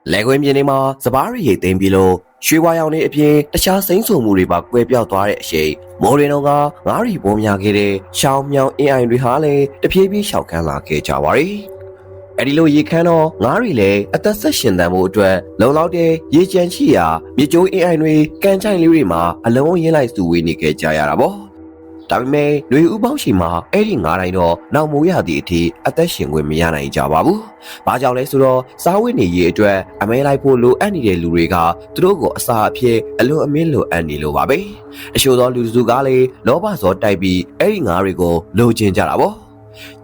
။လက်ကွင်းပြင်းနေမှာစပားရီရိတ်သိမ်းပြီးလို့ရွှေဝါရောင်နေအပြင်တခြားစိမ့်ဆုံမှုတွေပါကွဲပြောက်သွားတဲ့အချိန်မိုးရင်တော့ကငါးရီပေါ်များခဲ့တဲ့ရှောင်းမြောင်းအင်းအိုင်တွေဟာလည်းတဖြည်းဖြည်းရှောက်ခန်းလာခဲ့ကြပါရီ။အဲဒီလိုရေခမ်းတော့ငါးရီလည်းအသက်ဆက်ရှင်သန်မှုအတွက်လုံလောက်တဲ့ရေချမ်းရှိရာမြေကျိုးအင်းအိုင်တွေကန်ချိုင်လေးတွေမှာအလုံးရင်းလိုက်စုဝေးနေခဲ့ကြရတာပေါ့။ ဒါပေမဲ့ຫນွေဥပေါင်းရှိမှာအဲ့ဒီငါးတိုင်းတော့နောက်မိုးရသည့်အထိအသက်ရှင်ခွင့်မရနိုင်ကြပါဘူး။ဘာကြောင့်လဲဆိုတော့စားဝတ်နေရေးအတွက်အမဲလိုက်ဖို့လိုအပ်နေတဲ့လူတွေကသူတို့ကိုအစာအဖြစ်အလွန်အမင်းလိုအပ်နေလို့ပါပဲ။အရှို့သောလူစုကားလေလောဘဇောတိုက်ပြီးအဲ့ဒီငါးတွေကိုလိုချင်ကြတာပေါ့။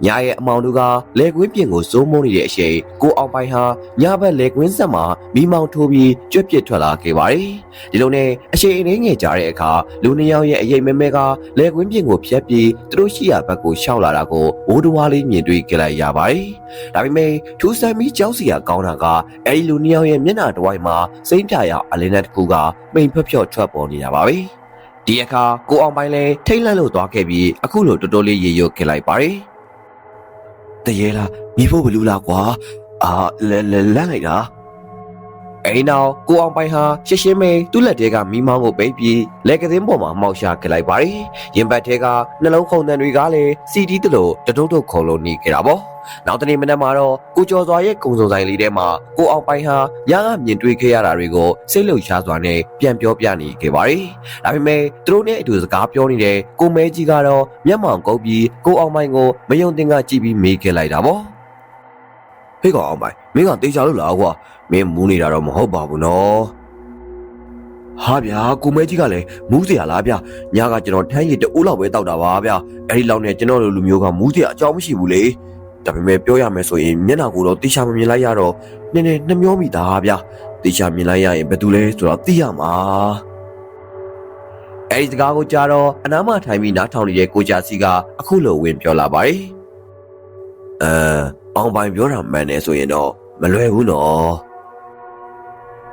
ညာရဲ့အမောင်တို့ကလေကွင်းပြင်ကိုစိုးမိုးနေတဲ့အချိန်ကိုအောင်ပိုင်ဟာညာဘက်လေကွင်းဆက်မှာမိမောင်ထိုးပြီးကြွက်ပစ်ထွက်လာခဲ့ပါတယ်။ဒီလိုနဲ့အချိန်အင်းငယ်ကြတဲ့အခါလူနှစ်ယောက်ရဲ့အရေးမဲမဲကလေကွင်းပြင်ကိုဖျက်ပြီးသူတို့ရှိရာဘက်ကိုရှောက်လာတာကိုဘိုးတော်လေးမြင်တွေ့ကြလိုက်ရပါတယ်။ဒါပေမဲ့ထူးဆန်းပြီးကြောက်စရာကောင်းတာကအဲဒီလူနှစ်ယောက်ရဲ့မျက်နှာတစ်ဝိုက်မှာစိမ့်ပြရအလင်းနဲ့တစ်ခုကပိန်ဖျက်ဖျော့ထွက်ပေါ်နေတာပါပဲ။ဒီအခါကိုအောင်ပိုင်လည်းထိတ်လန့်လို့သွားခဲ့ပြီးအခုလိုတော်တော်လေးရေရွတ်ခဲ့လိုက်ပါတယ်။ တရေလားမိဖို့ဘလူးလားကွာအာလဲလဲလန့်လိုက်တာ အဲ့ဒီနောက်ကိုအောင်ပိုင်ဟာရှင်းရှင်းပဲသူ့လက်ထဲကမိမောင်းကိုပိတ်ပြီးလက်ကသင်းပေါ်မှာမှောက်ရှာခဲ့လိုက်ပါတယ်ရင်ဘတ်ထဲကနှလုံးခုန်တန်တွေကလည်းစီတီးတလို့တတုတ်တုတ်ခုံလို့နေခဲ့တာပေါ့နောက်တနေ့မနက်မှာတော့ကိုကျော်စွာရဲ့ကုံစုံဆိုင်လေးထဲမှာကိုအောင်ပိုင်ဟာရကမြင်တွေ့ခဲ့ရတာတွေကိုစိတ်လှုပ်ရှားစွာနဲ့ပြန်ပြောပြနေခဲ့ပါတယ်။ဒါပေမဲ့သူတို့နဲ့အတူစကားပြောနေတဲ့ကိုမဲကြီးကတော့မျက်မှောင်ကုပ်ပြီးကိုအောင်ပိုင်ကိုမယုံတင်ကကြည့်ပြီးမေးခဲ့လိုက်တာပေါ့။ ဟေ့ကောင်အောင်ပိုင်မင်းကတေချာလို့လားကွာမင်းမူးနေတာတော့မဟုတ်ပါဘူးနော်ဟာဗျာကိုမဲကြီးကလည်းမူးစရာလားဗျာညကကျွန်တော်ထမ်းရည်တအိုးလောက်ပဲတောက်တာပါဗျာအဲ့ဒီလောက်နဲ့ကျွန်တော်လိုလူမျိုးကမူးစရာအကြောင်းမရှိဘူးလေဒါပေမဲ့ပြောရမယ်ဆိုရင်မျက်နှာကိုတော့တေချာမမြင်လိုက်ရတော့နည်းနည်းနှမျောမိတာဗျာတေချာမြင်လိုက်ရရင်ဘယ်သူလဲဆိုတော့သိရမှာအဲ့ဒီစကားကိုကြားတော့အနားမထိုင်ပြီးနားထောင်နေတဲ့ကိုကြာစီကအခုလိုဝင်ပြောလာပါတယ်အဲ အောင်ပိုင်ပြောတာမှန်တယ်ဆိုရင်တော့မလွယ်ဘူးနော်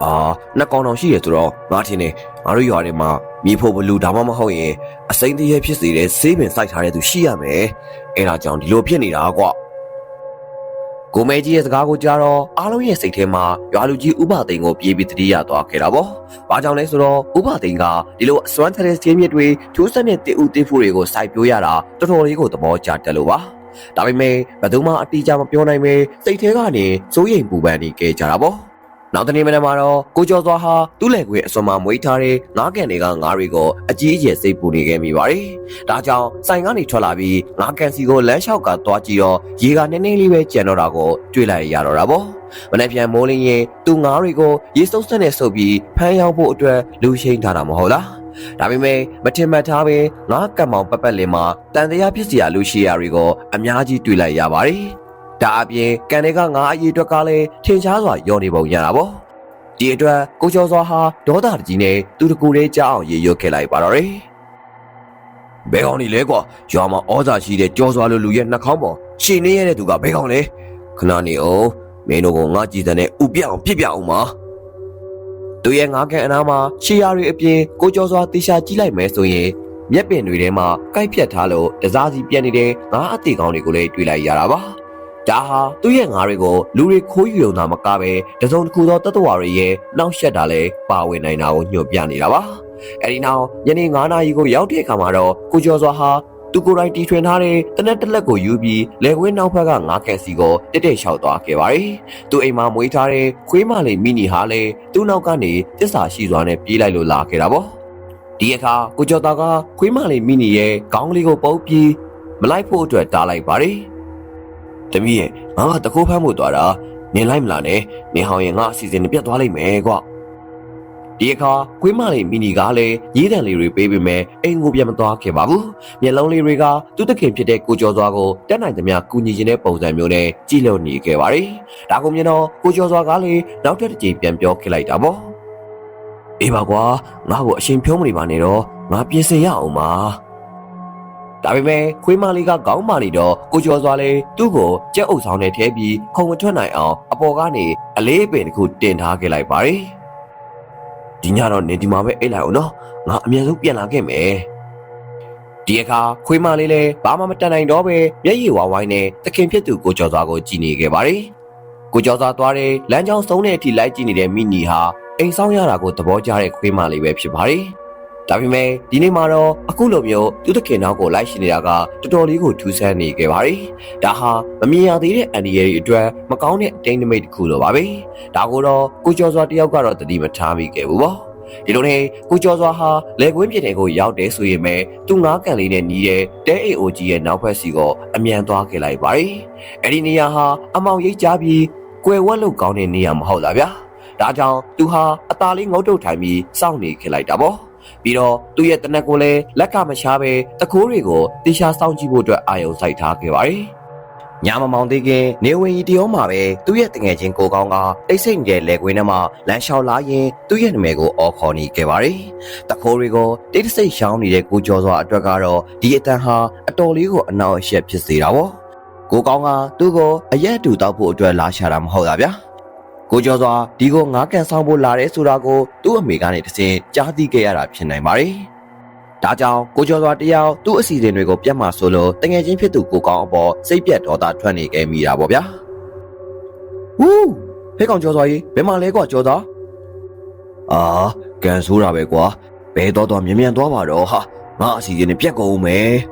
အာနှစ်ကောင်တောင်ရှိရဆိုတော့ငါထင်တယ်ငါတို့ရွာထဲမှာမြေဖို့ဘလူဒါမှမဟုတ်ရင်အစိမ့်တရေဖြစ်စေတဲ့ဆေးပင်စိုက်ထားတဲ့သူရှိရမယ်အဲ့ဒါကြောင့်ဒီလိုဖြစ်နေတာကွာကိုမဲကြီးရဲ့စကားကိုကြားတော့အားလုံးရဲ့စိတ်ထဲမှာရွာလူကြီးဥပသိန်းကိုပြေးပြီးတတိယသွားခဲ့တာပေါ့။ဘာကြောင့်လဲဆိုတော့ဥပသိန်းကဒီလိုအစွမ်းထတဲ့စင်းမြစ်တွေထူးဆန်းတဲ့တည်ဥတည်ဖို့တွေကိုစိုက်ပျိုးရတာတော်တော်လေးကိုသဘောကျတယ်လို့ပါ။ ဒါပေမဲ့ဘယ်သူမှအတိအကျမပြောနိုင်ပဲစိတ်ထဲကနေစိုးရိမ်ပူပန်နေကြကြတာပေါ့။နောက်တနေ့မနက်မှာတော့ကိုကျော်စွာဟာသူ့လက်ခွေအစွန်မှာမွေးထားတဲ့ငါးကန်တွေကငါးတွေကိုအကြီးအကျယ်စိတ်ပူနေခဲ့မိပါတယ်။ဒါကြောင့်ဆိုင်ကနေထွက်လာပြီးငါးကန်စီကိုလမ်းလျှောက်ကသွားကြည့်တော့ရေကနည်းနည်းလေးပဲကျန်တော့တာကိုတွေ့လိုက်ရတော့တာပေါ့။မနေ့ပြန်မိုးလင်းရင်သူငါးတွေကိုရေစုပ်ဆက်နဲ့ဆုပ်ပြီးဖမ်းရောက်ဖို့အတွက်လူရှိန်ထားတာမဟုတ်လား။ ဒါပေမဲ့မထင်မှတ်ထားပဲငါးကံမောင်ပပက်လင်မှာတန်တရားဖြစ်စရာလူရှိရာတွေကိုအများကြီးတွေ့လိုက်ရပါတယ်။ဒါအပြင်ကန်တွေကငါအရေးအတွက်ကလည်းထင်ရှားစွာယောနေပုံရတာပေါ့ဒီအတွက်ကိုကျော်စောဟာဒေါသတကြီးနဲ့သူတကူလေးကြောက်အောင်ရေရွတ်ခဲ့လိုက်ပါတော့တယ်ဘယ်ကောင်နေလဲကွာရွာမှာဩဇာရှိတဲ့ကြောစွာလိုလူရဲ့နှာခေါင်းပေါ်ရှင်းနေရတဲ့သူကဘယ်ကောင်လဲခဏနေအောင်မင်းတို့ကငါကြည်တဲ့နဲ့ဥပြအောင်ပြစ်ပြအောင်ပါ သူရဲ့ငါးကန်အနားမှာရှီယာတွေအပြင်ကိုကျော်စွာတေချာကြည့်လိုက်မယ်ဆိုရင်မျက်ပင်တွေထဲမှာကိုက်ပြတ်ထားလို့တစားစီပြက်နေတဲ့ငါးအသေးကောင်တွေကိုလည်းတွေ့လိုက်ရတာပါဒါဟာသူ့ရဲ့ငါးတွေကိုလူတွေခိုးယူုံသာမကပဲတစုံတစ်ခုသောတတ္တဝါတွေရဲ့နှောက်ယှက်တာလည်းပါဝင်နိုင်တာကိုညွှန်ပြနေတာပါအဲဒီနောက်ညနေ9နာရီကိုရောက်တဲ့အခါမှာတော့ကိုကျော်စွာဟာ သူကိုယ်တိုင်တီထွင်ထားတဲ့တနက်တစ်လက်ကိုယူပြီးလေခွင်းနောက်ဘက်ကငါးကန်စီကိုတက်တက်လျှောက်သွားခဲ့ပါတယ်။သူအိမ်မှာမွေးထားတဲ့ခွေးမလေးမီနီဟာလည်းသူ့နောက်ကနေတစ္ဆာရှိစွာနဲ့ပြေးလိုက်လို့လာခဲ့တာပေါ့။ဒီအခါကိုကျော်သားကခွေးမလေးမီနီရဲ့ခေါင်းလေးကိုပုတ်ပြီးမလိုက်ဖို့အတွက်တားလိုက်ပါတယ်။တမီးရဲ့ငါကတခိုးဖမ်းဖို့သွားတာနင်လိုက်မလားနဲ့နင်ဟောင်းရဲ့ငါအစီအစဉ်နဲ့ပြတ်သွားလိမ့်မယ်ကွာ ဒီအခါခွေးမလေးမီနီကလည်းရေးတံလေးတွေပေးပေမဲ့အိမ်ကိုပြန်မသွားခဲ့ပါဘူးမျက်လုံးလေးတွေကသူ့တခင်ဖြစ်တဲ့ကိုကျော်စွာကိုတက်နိုင်သမျှကူညီခြင်းတဲ့ပုံစံမျိုးနဲ့ကြည့်လို့နေခဲ့ပါတယ်ဒါကိုမြင်တော့ကိုကျော်စွာကလည်းနောက်ထပ်တစ်ကြိမ်ပြန်ပြောခဲ့လိုက်တာပေါ့အေးပါကွာငါ့ကိုအရှင်ဖြုံးမနေပါနဲ့တော့ငါပြင်ဆင်ရအောင်ပါဒါပေမဲ့ခွေးမလေးကခေါင်းမာနေတော့ကိုကျော်စွာလေသူ့ကိုကြက်အုပ်ဆောင်နဲ့ထဲပြီးခုံမထွက်နိုင်အောင်အပေါ်ကနေအလေးပင်တစ်ခုတင်ထားခဲ့လိုက်ပါတယ် ဒီညတော့နေဒီမှာပဲအိတ်လိုက်အောင်နော်ငါအမြန်ဆုံးပြန်လာခဲ့မယ်ဒီအခါခွေးမလေးလည်းဘာမှမတန်နိုင်တော့ပဲမျက်ရည်ဝါဝိုင်းနဲ့တခင်ဖြစ်သူကိုကျော်စွာကိုကြည်နေခဲ့ပါတယ်ကိုကျော်စွာသွားတဲ့လမ်းကြောင်းဆုံးတဲ့အထိလိုက်ကြည့်နေတဲ့မိညီဟာအိမ်ဆောင်ရတာကိုသဘောကျတဲ့ခွေးမလေးပဲဖြစ်ပါတယ်။ ဒါပေမဲ့ဒီနေ့မှာတော့အခုလိုမျိုးသူတခင်နောက်ကိုလိုက်ရှိနေတာကတော်တော်လေးကိုထူးဆန်းနေခဲ့ပါတယ်။ဒါဟာမမြင်ရသေးတဲ့အန်ဒီရဲ့အတွက်မကောင်းတဲ့အတိတ်နမိတ်တစ်ခုလိုပါပဲ။ဒါကိုတော့ကိုကျော်စွာတယောက်ကတော့တတိမထားမိခဲ့ဘူးပေါ့။ဒီလိုနဲ့ကိုကျော်စွာဟာလေကွင်းပြစ်တဲ့ကိုရောက်တယ်ဆိုရင်ပဲသူငားကန်လေးနဲ့ညီးတဲ့တဲအိုကြီးရဲ့နောက်ဘက်စီကိုအမြန်သွားခဲ့လိုက်ပါတယ်။အဲ့ဒီနေရာဟာအမောင်ရိပ်ကြပြီးကွယ်ဝက်လို့ကောင်းတဲ့နေရာမဟုတ်လားဗျာ။ဒါကြောင့်သူဟာအตาလေးငုတ်တုတ်ထိုင်ပြီးစောင့်နေခဲ့လိုက်တာပေါ့။ ပြီးတော့သူ့ရဲ့တနက်ကိုလည်းလက်ကမရှားပဲတကိုးတွေကိုတေချာစောင့်ကြည့်ဖို့အတွက်အာရုံစိုက်ထားခဲ့ပါတယ်။ညမမောင်သေးခင်နေဝင်ရီတရောမှာပဲသူ့ရဲ့တငယ်ချင်းကိုကောင်းကတိတ်ဆိတ်နေတဲ့လက်ကွင်းထဲမှာလမ်းလျှောက်လာရင်သူ့ရဲ့နာမည်ကိုအော်ခေါ်နေခဲ့ပါတယ်။တခိုးတွေကိုတိတ်ဆိတ်ရှောင်းနေတဲ့ကိုကျော်စွာအတွက်ကတော့ဒီအတန်ဟာအတော်လေးကိုအနောက်အရှက်ဖြစ်စေတာပေါ့။ကိုကောင်းကသူ့ကိုအရက်တူတောက်ဖို့အတွက်လာရှာတာမဟုတ်လားဗျာ။ ကိုကျော်စွာဒီကိုငါးကန်ဆောင်ဖို့လာတယ်ဆိုတာကိုသူ့အမေကနေတစ်စင်ကြားသိခဲ့ရတာဖြစ်နိုင်ပါတယ်။ဒါကြောင့်ကိုကျော်စွာတယောက်သူ့အစီအစဉ်တွေကိုပြတ်မှဆိုလို့တငယ်ချင်းဖြစ်သူကိုကောင်းအပေါ်စိတ်ပြတ်ဒေါသထွက်နေခဲ့မိတာပေါ့ဗျာ။ဝူးဖဲကောင်ကျော်စွာကြီးဘယ်မှာလဲကွာကျော်စွာ။အာကန်ဆိုးတာပဲကွာဘဲတော့တော့မြ мян သွားပါတော့ဟာငါအစီအစဉ်နဲ့ပြတ်ကုန်မယ်။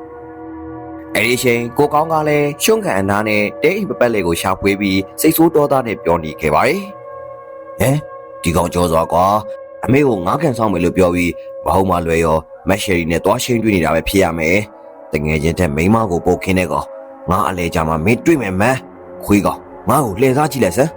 အဲ့ဒီချိန်ကိုကောင်းကလည်းရှုံးခံအနာနဲ့တဲအိမ်ပပတ်လေးကိုရှာဖွေပြီးစိတ်ဆိုးဒေါသနဲ့ပြောနေခဲ့ပါတယ်။ဟမ်ဒီကောင်ကျော်စွာကွာအမေကိုငါးကန်ဆောင်မယ်လို့ပြောပြီးမဟုတ်မှလွယ်ရောမက်ရှယ်ရီနဲ့တွားရှင်းတွေ့နေတာပဲဖြစ်ရမယ်။တငယ်ချင်းတဲ့မိန်းမကိုပို့ခင်းတဲ့ကောင်ငါအလဲကြမှာမင်းတွေ့မယ်မန်းခွေးကောင်ငါ့ကိုလှည့်စားကြည့်လိုက်စမ်း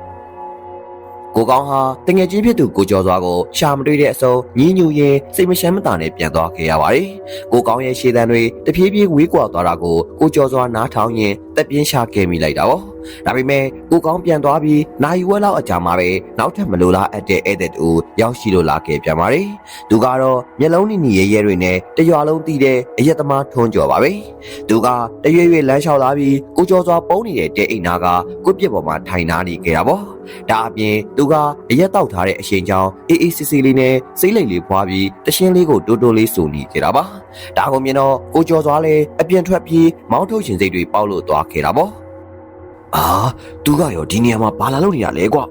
ကိုကောင်းဟာတငယ်ချင်းဖြစ်သူကိုကျော်စွာကိုရှာမတွေ့တဲ့အစုံညင်းညူရင်စိတ်မရှမ်းမသာနဲ့ပြန်သွားခဲ့ရပါတယ်။ကိုကောင်းရဲ့ရှေ့တန်းတွေတဖြည်းဖြည်းဝေးကွာသွားတာကိုကိုကျော်စွာနားထောင်ရင်တက်ပြင်းရှာခဲ့မိလိုက်တာပေါ့။ ဒါပေမဲ့ကိုကောင်းပြန်သွားပြီးနိုင်ဝက်လောက်အကြာမှာပဲနောက်ထပ်မလိုလားအပ်တဲ့ဧည့်သည်တူရောက်ရှိလို့လာခဲ့ပြန်ပါတယ်။သူကတော့မျက်လုံးနီနီရဲရဲတွေနဲ့တရွာလုံးတီးတဲ့အရက်သမားထွန်းကြော်ပါပဲ။သူကတရွေ့ရွေ့လမ်းလျှောက်လာပြီးကိုကျော်စွာပုံနေတဲ့တဲအိမ်နာကကိုပြစ်ပေါ်မှာထိုင်နာနေခဲ့တာပေါ့။ဒါအပြင်သူကအရက်တောက်ထားတဲ့အရှင်ချောင်းအေးအေးစစ်စစ်လေးနဲ့စိတ်လိမ်လေးဖွာပြီးတရှင်းလေးကိုတိုးတိုးလေးစုနေခဲ့တာပါ။ဒါကိုမြင်တော့ကိုကျော်စွာလည်းအပြင်ထွက်ပြီးမောင်းထုတ်ရှင်စိတ်တွေပေါက်လို့သွားခဲ့တာပေါ့။ အာသူကရောဒီနေရာမှာဘာလာလို့နေတာလဲကွာ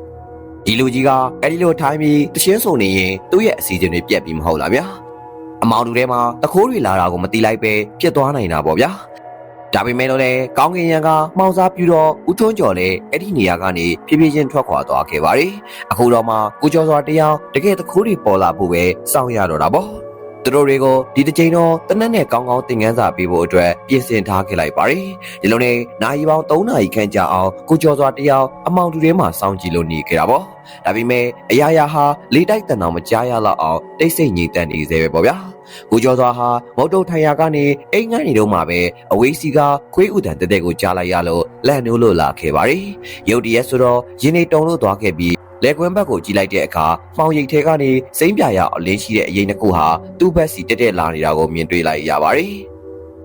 ။ဒီလူကြီးကအဲ့ဒီလိုထိုင်းပြီးတရှင်းစုံနေရင်သူ့ရဲ့အစီအစဉ်တွေပြက်ပြီးမဟုတ်လားဗျာ။အမောင်တူထဲမှာတခိုးတွေလာတာကိုမတိလိုက်ပဲပြက်သွားနိုင်တာပေါ့ဗျာ။ဒါပေမဲ့လို့လည်းကောင်းကင်ရံကမှောင်စားပြူတော့ဦးထွန်းကျော်လည်းအဲ့ဒီနေရာကနေဖြည်းဖြည်းချင်းထွက်ခွာသွားခဲ့ပါတယ်။အခုတော့မှကိုကျော်စွာတရားတကယ်တခိုးတွေပေါ်လာဖို့ပဲစောင့်ရတော့တာပေါ့။ သူတို့တွေကိုဒီတစ်ချိန်တော့တနက်နဲ့ကောင်းကောင်းသင်ခန်းစာပေးဖို့အတွက်ပြင်ဆင်ထားခဲ့လိုက်ပါတယ်။ဒီလိုနဲ့နိုင်ပေါင်း3နာရီခန့်ကြာအောင်ကိုကျော်စွာတရားအမောင်တူထဲမှာစောင့်ကြည့်လို့နေခဲ့တာပေါ့။ဒါပေမဲ့အရာရာဟာလေတိုက်တန်တော်မကြားရတော့အောင်တိတ်ဆိတ်ငြိမ်သက်နေသေးပဲပေါ့ဗျာ။ကိုကျော်စွာဟာမုတ်တုတ်ထိုင်ရာကနေအိမ်ငန်းနေတော့မှပဲအဝေးစီကခွေးဥတန်တက်တက်ကိုကြားလိုက်ရလို့လက်နိုးလို့လာခဲ့ပါတယ်။ရုတ်တရက်ဆိုတော့ရင်းနေတုံလို့သွားခဲ့ပြီး လက်ကွင်းဘက်ကိုကြည့်လိုက်တဲ့အခါမှောင်ရိပ်ထဲကနေစိမ့်ပြရအလင်းရှိတဲ့အရင်တစ်ခုဟာသူ့ဘက်စီတက်တက်လာနေတာကိုမြင်တွေ့လိုက်ရပါတယ်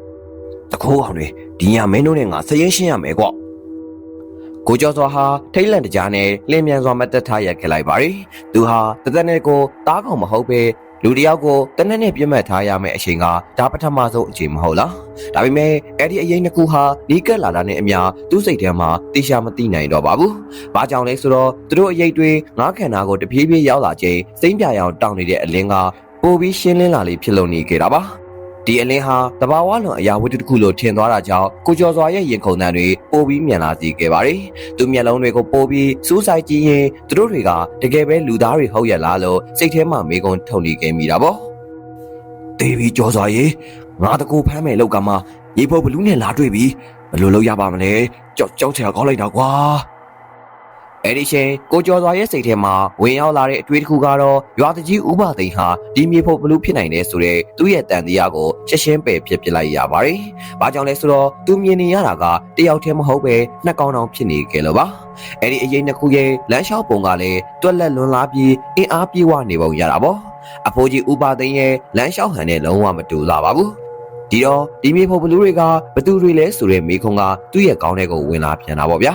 ။တခိုးအောင်တွေဒီညမင်းတို့နဲ့ငါဆရင်ရှင်းရမယ်ကွ။ကိုကျော်စွာဟာထိတ်လန့်တကြားနဲ့လင်းမြန်စွာမတ်တက်ထားရက်ခဲ့လိုက်ပါတယ်။သူဟာတသက်နဲ့ကိုတားကောင်မဟုတ်ပဲ လူတယောက်ကိုတနက်နဲ့ပြတ်မှတ်ထားရမယ့်အချိန်ကဒါပထမဆုံးအချိန်မဟုတ်လားဒါပေမဲ့အဲ့ဒီအရင်တစ်ခုဟာနီးကပ်လာတာနဲ့အမျှသူ့စိတ်ထဲမှာတေချာမသိနိုင်တော့ပါဘူး။ဘာကြောင့်လဲဆိုတော့သူတို့အရေးတွေငါးခန္ဓာကိုတပြေးပြေးရောက်လာချိန်စိမ့်ပြရအောင်တောင်းနေတဲ့အလင်းကပိုပြီးရှင်းလင်းလာလေးဖြစ်လို့နေခဲ့တာပါ။ ဒီအလင်းဟာတဘာဝလွန်အရာဝတ္ထုတစ်ခုလိုထင်သွားတာကြောင့်ကိုကျော်စွာရဲ့ရင်ခုန်တန်တွေပိုပြီးမြန်လာစေခဲ့ပါတယ်။သူမျက်လုံးတွေကိုပိုပြီးစူးစိုက်ကြည့်ရင်သူတို့တွေကတကယ်ပဲလူသားတွေဟုတ်ရဲ့လားလို့စိတ်ထဲမှာမေးခွန်းထုတ်နေခဲ့မိတာပေါ့။တေးပြီးကျော်စွာရေငါတကူဖမ်းမယ်လောက်ကမှရေဖို့ဘလူးနဲ့လာတွေ့ပြီဘယ်လိုလုပ်ရပါမလဲကြောက်ကြောက်ချင်ကောင်းလိုက်တာကွာ အဲ့ဒီချိန်ကိုကျော်စွာရဲ့စိတ်ထဲမှာဝင်ရောက်လာတဲ့အတွေ့အကြုံကတော့ရွာတကြီးဥပသိန်းဟာဒီမြေဖို့ဘလူးဖြစ်နိုင်တယ်ဆိုတဲ့သူ့ရဲ့တန်တရားကိုရှင်းရှင်းပယ်ဖြစ်ပြလိုက်ရပါတယ်။ဘာကြောင့်လဲဆိုတော့သူမြင်နေရတာကတယောက်တည်းမဟုတ်ပဲနှစ်ကောင်တောင်ဖြစ်နေကြလို့ပါ။အဲ့ဒီအရေးနှစ်ခုရဲ့လမ်းလျှောက်ပုံကလည်းတွက်လက်လွန်လာပြီးအင်အားပြေဝနေပုံရတာပေါ့။အဖိုးကြီးဥပသိန်းရဲ့လမ်းလျှောက်ဟန်နဲ့လုံးဝမတူလာပါဘူး။ ဒီတော့ဒီမြေဖို့ဘလူးတွေကဘသူတွေလဲဆိုတဲ့မိခွန်းကသူ့ရဲ့ကောင်းတဲ့ကိုဝင်လာပြန်တာပေါ့ဗျာ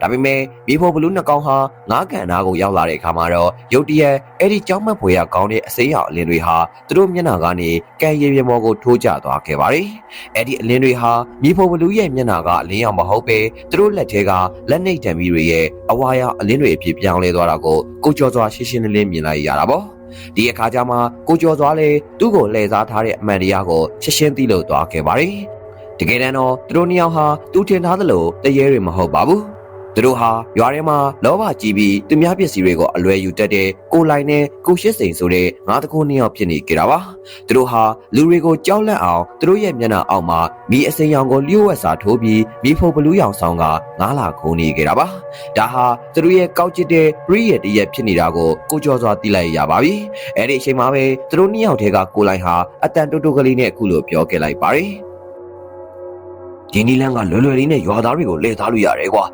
ဒါပေမဲ့မြေဖို့ဘလူးနှစ်ကောင်ဟာငားကန်နာကိုရောက်လာတဲ့အခါမှာတော့ရုတ်တရက်အဲ့ဒီကြောင်းမက်ဖွယ်ရကောင်းတဲ့အစိမ်းရောင်အလင်းတွေဟာသူတို့မျက်နှာကနေကန်ရည်ပြမောကိုထိုးကျသွားခဲ့ပါတယ်အဲ့ဒီအလင်းတွေဟာမြေဖို့ဘလူးရဲ့မျက်နှာကအလင်းရောင်မဟုတ်ပဲသူတို့လက်ထဲကလက်နှိပ်တံမီတွေရဲ့အဝါရောင်အလင်းတွေအဖြစ်ပြောင်းလဲသွားတာကိုကိုကျော်စွာရှင်းရှင်းလင်းလင်းမြင်လိုက်ရတာပေါ့ ဒီအခါကျမှကိုကျော်စွာလည်းသူ့ကိုလှည့်စားထားတဲ့အမှန်တရားကိုရှင်းရှင်းသိလို့သွားခဲ့ပါတယ်။တကယ်တမ်းတော့သူတို့နှစ်ယောက်ဟာသူထင်ထားသလိုတရေတွေမဟုတ်ပါဘူး။ သူတို့ဟာရွာထဲမှာလောဘကြီးပြီးသူများပစ္စည်းတွေကိုအလွယ်ယူတတ်တဲ့ကိုလိုင်နဲ့ကိုရှစ်စိန်ဆိုတဲ့ငါးတကူနှစ်ယောက်ဖြစ်နေကြတာပါ။သူတို့ဟာလူတွေကိုကြောက်လန့်အောင်သူတို့ရဲ့မျက်နှာအောက်မှာမိအစိမ်းရောင်ကိုလျှို့ဝှက်စာထိုးပြီးမိဖို့ဘလူးရောင်ဆောင်ကငားလာခုန်နေကြတာပါ။ဒါဟာသူတို့ရဲ့ကောက်ကျစ်တဲ့ပရိရဲ့တရက်ဖြစ်နေတာကိုကိုကျော်စွာသိလိုက်ရပါပြီ။အဲ့ဒီအချိန်မှာပဲသူတို့နှစ်ယောက်ထဲကကိုလိုင်ဟာအတန်တိုးတိုးကလေးနဲ့အခုလိုပြောခဲ့လိုက်ပါတယ်။ဒီနီလန်းကလွယ်လွယ်လေးနဲ့ရွာသားတွေကိုလှည့်သားလို့ရတယ်ကွာ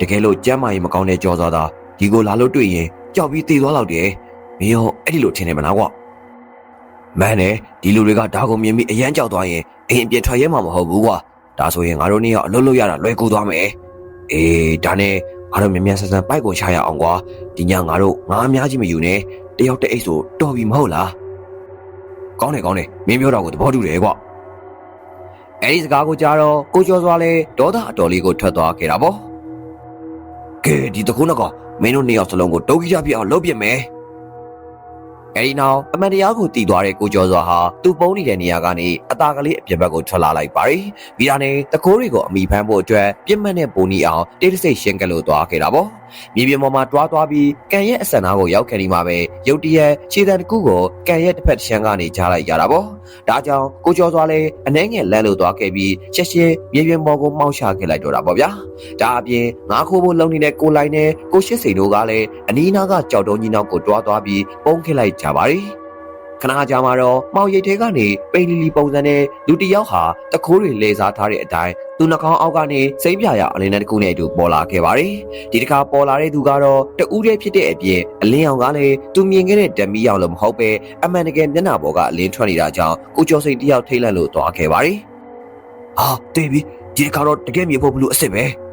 တကယ်လို့ကျမ်းမာရေးမကောင်းတဲ့ကြော်စားသာဒီကိုလာလို့တွေ့ရင်ကြောက်ပြီးတေသွားလောက်တယ်မင်းရောအဲ့ဒီလိုထင်နေမလားကွာမန်းနဲ့ဒီလူတွေကဒါကိုမြင်ပြီးအယမ်းကြောက်သွားရင်အိမ်အပြင်ထွက်ရဲမှာမဟုတ်ဘူးကွာဒါဆိုရင်ငါတို့နေ့ရောက်အလုပ်လုပ်ရတာလွယ်ကူသွားမယ်အေးဒါနဲ့ငါတို့မြန်မြန်ဆန်ဆန်ပိုက်ကိုရှာရအောင်ကွာဒီညငါတို့ငါအများကြီးမယူနဲ့တယောက်တအိတ်ဆိုတော်ပြီမဟုတ်လားကောင်းတယ်ကောင်းတယ်မင်းပြောတာကိုသဘောတူတယ်ကွာအဲဒီစကားကိုကြားတော့ကိုကျော်စွာလဲဒေါသအတော်လေးကိုထွက်သွားခဲ့တာပေါ့ ကဲဒီတခုနှစ်ကောင်မင်းတို့နှစ်ယောက်စလုံးကိုတုတ်ကြီးကြပြအောင်လုပ်ပြမယ် အဲဒီနောက်အမန်တရားကိုတည်သွားတဲ့ကိုကျော်စွာဟာသူ့ပုံနေတဲ့နေရာကနေအตาကလေးအပြင်ဘက်ကိုထွက်လာလိုက်ပါတယ်။ပြီးတာနဲ့တကိုးတွေကိုအမိဖမ်းဖို့အတွက်ပြစ်မှတ်နဲ့ပုံနီအောင်တိတ်တဆိတ်ရှင်းကလို့သွားခဲ့တာပေါ့။မြေပြင်ပေါ်မှာတွားသွားပြီးကန်ရဲ့အစံနာကိုရောက်ခဲ့ဒီမှာပဲရုတ်တရက်ခြေတံတစ်ခုကိုကန်ရဲ့တစ်ဖက်တစ်ချမ်းကနေကြားလိုက်ရတာပေါ့။ဒါကြောင့်ကိုကျော်စွာလည်းအနှဲငယ်လန့်လို့သွားခဲ့ပြီးချက်ချင်းမြေပြင်ပေါ်ကိုမှောက်ချခဲ့လိုက်တော့တာပေါ့ဗျာ။ဒါအပြင်ငါးခိုးဖို့လုံနေတဲ့ကိုလိုက်နဲ့ကိုရှစ်စိန်တို့ကလည်းအနီးနားကကြောက်တုံးကြီးနောက်ကိုတွားသွားပြီးပုံခစ်လိုက်ကြပါတယ်။ခဏကြာမှတော့မောင်ရိတ်ထဲကနေပိန်လီလီပုံစံနဲ့လူတစ်ယောက်ဟာတခိုးတွေလေစားထားတဲ့အတိုင်းသူနှာခေါင်းအောက်ကနေစိမ့်ပြရအလင်းနဲ့တကူနဲ့အတူပေါ်လာခဲ့ပါတယ်။ဒီတစ်ခါပေါ်လာတဲ့သူကတော့တဦးတည်းဖြစ်တဲ့အပြင်အလင်းအောင်ကလည်းသူမြင်ခဲ့တဲ့ဓမီရောက်လို့မဟုတ်ပဲအမှန်တကယ်မျက်နှာပေါ်ကအလင်းထွက်နေတာကြောင့်ကိုကျော်စိတ်တယောက်ထိတ်လန့်လို့သွားခဲ့ပါတယ်။ဟာတေးပြီဒီတစ်ခါတော့တကယ်မြေဖို့ဘလို့အစ်စ်ပဲ။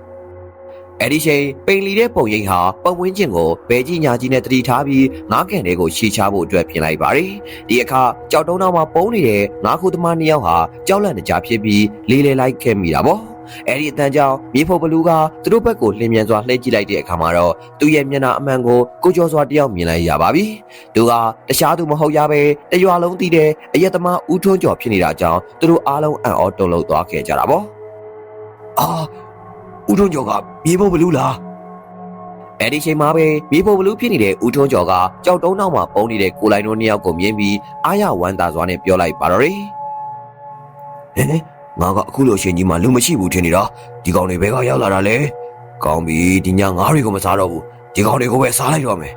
အဲ့ဒီချိန်ပိန်လီတဲ့ပုံရိပ်ဟာပတ်ဝန်းကျင်ကိုဘဲကြီးညာကြီးနဲ့တတိထားပြီးငားကန်တွေကိုရှေချဖို့အတွက်ပြင်လိုက်ပါတယ်။ဒီအခါကြောက်တုံးတော်မှာပုံနေတဲ့ငားခုသမားနှစ်ယောက်ဟာကြောက်လန့်ကြဖြစ်ပြီးလေးလေးလိုက်ခဲ့မိတာပေါ့။အဲ့ဒီအတန်ကြောင့်မြေဖို့ဘလူးကသူတို့ဘက်ကိုလှင်မြန်စွာလှည့်ကြည့်လိုက်တဲ့အခါမှာတော့သူ့ရဲ့မျက်နှာအမှန်ကိုကိုကျော်စွာတယောက်မြင်လိုက်ရပါပြီ။သူကတခြားသူမဟုတ်ရပဲတရွာလုံးတည်တဲ့အယက်သမားဦးထွန်းကျော်ဖြစ်နေတာကြောင့်သူတို့အားလုံးအံ့ဩတုန်လှုပ်သွားခဲ့ကြတာပေါ့။အာ ဦးထွန်းကျော်ကမြေဖို့ဘလူးလားအဲ့ဒီချိန်မှာပဲမြေဖို့ဘလူးဖြစ်နေတဲ့ဦးထွန်းကျော်ကကြောက်တုံးနောက်မှာပုံနေတဲ့ကိုလိုင်းတို့နှစ်ယောက်ကိုမြင်ပြီးအားရဝမ်းသာစွာနဲ့ပြောလိုက်ပါတော့တယ်ဟဲ့ငါကအခုလိုရှင်ကြီးမှလူမရှိဘူးထင်နေတာဒီကောင်တွေဘယ်ကရောက်လာတာလဲကောင်းပြီဒီညငါးတွေကိုမစားတော့ဘူးဒီကောင်တွေကိုပဲစားလိုက်တော့မယ်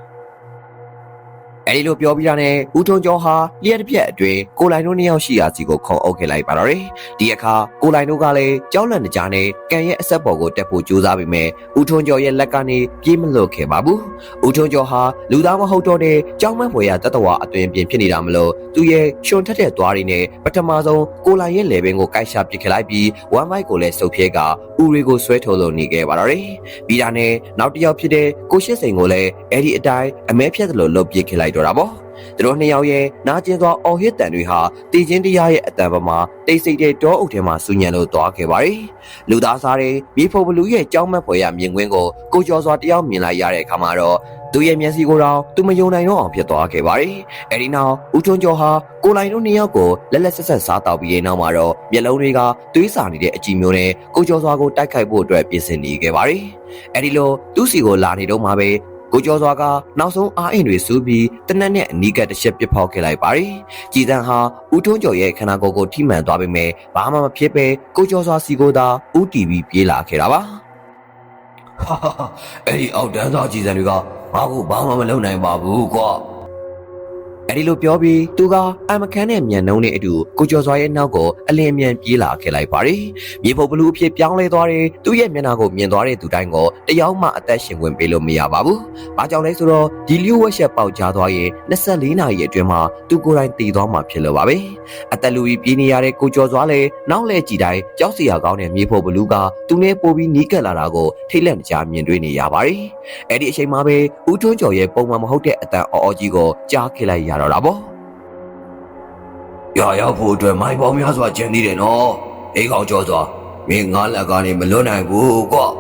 အဲဒီလိုပြောပြီးတာနဲ့ဦးထွန်းကျော်ဟာလျှက်တစ်ပြက်အတွင်းကိုလိုင်တို့နှစ်ယောက်ရှိရာစီကိုခုံအုပ်ခဲ့လိုက်ပါတော့တယ်။ဒီအခါကိုလိုင်တို့ကလည်းကြောက်လန့်နေကြနဲ့ကန်ရဲ့အဆက်ပေါ်ကိုတက်ဖို့ကြိုးစားပေမဲ့ဦးထွန်းကျော်ရဲ့လက်ကနေပြေးမလွတ်ခဲ့ပါဘူး။ဦးထွန်းကျော်ဟာလူသားမဟုတ်တော့တဲ့ကြောက်မန့်ဖွယ်ရတတဝါအသွင်ပြင်ဖြစ်နေတာမလို့သူရဲ့ရှင်ထက်တဲ့သွားတွေနဲ့ပထမဆုံးကိုလိုင်ရဲ့လေပင်ကိုကိုက်ရှာပစ်ခလိုက်ပြီးဝမ်ဘိုက်ကိုလည်းစုပ်ဖြဲကဦးတွေကိုဆွဲထုတ်လို့နေခဲ့ပါတော့တယ်။ပြီးတာနဲ့နောက်တစ်ယောက်ဖြစ်တဲ့ကိုရှစ်စိန်ကိုလည်းအဲ့ဒီအတိုင်းအမဲဖြတ်သလိုလှုပ်ပစ်ခလိုက်တော့တာပေါ့သူတို့နှစ်ယောက်ရဲ့နာကျင်သောအော်ဟစ်တန်တွေဟာတည်ချင်းတရားရဲ့အတန်ပမာတိတ်ဆိတ်တဲ့တောအုပ်ထဲမှာစူညံလို့သွားခဲ့ပါတယ်။လူသားစားတွေမြေဖို့ဘလူးရဲ့ကြောင်းမက်ဖွယ်ရမြင်ကွင်းကိုကိုကျော်စွာတယောက်မြင်လိုက်ရတဲ့အခါမှာတော့သူရဲ့မျက်စိကိုတော့သူမယုံနိုင်တော့အောင်ဖြစ်သွားခဲ့ပါတယ်။အဲဒီနောက်ဦးထွန်းကျော်ဟာကိုလိုင်တို့နှစ်ယောက်ကိုလက်လက်ဆက်ဆက်စားတောက်ပြီးတဲ့နောက်မှာတော့မျက်လုံးတွေကသွေးစာနေတဲ့အကြည့်မျိုးနဲ့ကိုကျော်စွာကိုတိုက်ခိုက်ဖို့အတွက်ပြင်ဆင်နေခဲ့ပါတယ်။အဲဒီလိုသူ့စီကိုလာနေတော့မှပဲ ကိုကျော်စွာကနောက်ဆုံးအားအင်တွေစူးပြီးတနက်နဲ့အနီးကပ်တစ်ချက်ပစ်ဖောက်ခဲ့လိုက်ပါတယ်။ကြည်တန်းဟာဦးထွန်းကျော်ရဲ့ခန္ဓာကိုယ်ကိုထိမှန်သွားပေမဲ့ဘာမှမဖြစ်ပဲကိုကျော်စွာစီကိုသာဦးတီဗီပြေးလာခဲ့တာပါ။ဟာဟာဟာအဲ့ဒီအောက်တန်းသားကြည်စံတွေကငါ့ကိုဘာမှမလုပ်နိုင်ပါဘူးကွာ။ အဲဒီလိုပြောပြီးသူကအမခန်းနဲ့မြန်နှုံးနဲ့အတူကိုကျော်စွာရဲ့နောက်ကိုအလင်းအမြန်ပြေးလာခဲ့လိုက်ပါတယ်။မြေဖို့ဘလူးအဖြစ်ပြောင်းလဲသွားတဲ့သူ့ရဲ့မျက်နှာကိုမြင်သွားတဲ့သူတိုင်းကိုတယောက်မှအသက်ရှင်ဝင်ပေးလို့မရပါဘူး။ဘာကြောင့်လဲဆိုတော့ဒီလျှို့ဝှက်ချက်ပေါက်ကြားသွားရင်24နာရီအတွင်းမှာသူကိုယ်တိုင်တည်သွားမှာဖြစ်လို့ပါပဲ။အသက်လူကြီးပြေးနေရတဲ့ကိုကျော်စွာလည်းနောက်လဲကြည့်တိုင်းကြောက်စရာကောင်းတဲ့မြေဖို့ဘလူးကသူနဲ့ပိုပြီးနီးကပ်လာတာကိုထိတ်လန့်ကြမြင်တွေ့နေရပါတယ်။အဲ့ဒီအချိန်မှာပဲဦးထွန်းကျော်ရဲ့ပုံမှန်မဟုတ်တဲ့အတန်အော်အော်ကြီးကိုကြားခဲ့လိုက်ရတော့တာပေါ့။ရာရောက်ဖို့အတွက်မိုင်းပေါင်းများစွာကျန်နေတယ်နော်။အေးကောင်ကျော်စွာမင်းငါလက်ကနေမလွတ်နိုင်ဘူးကွာ။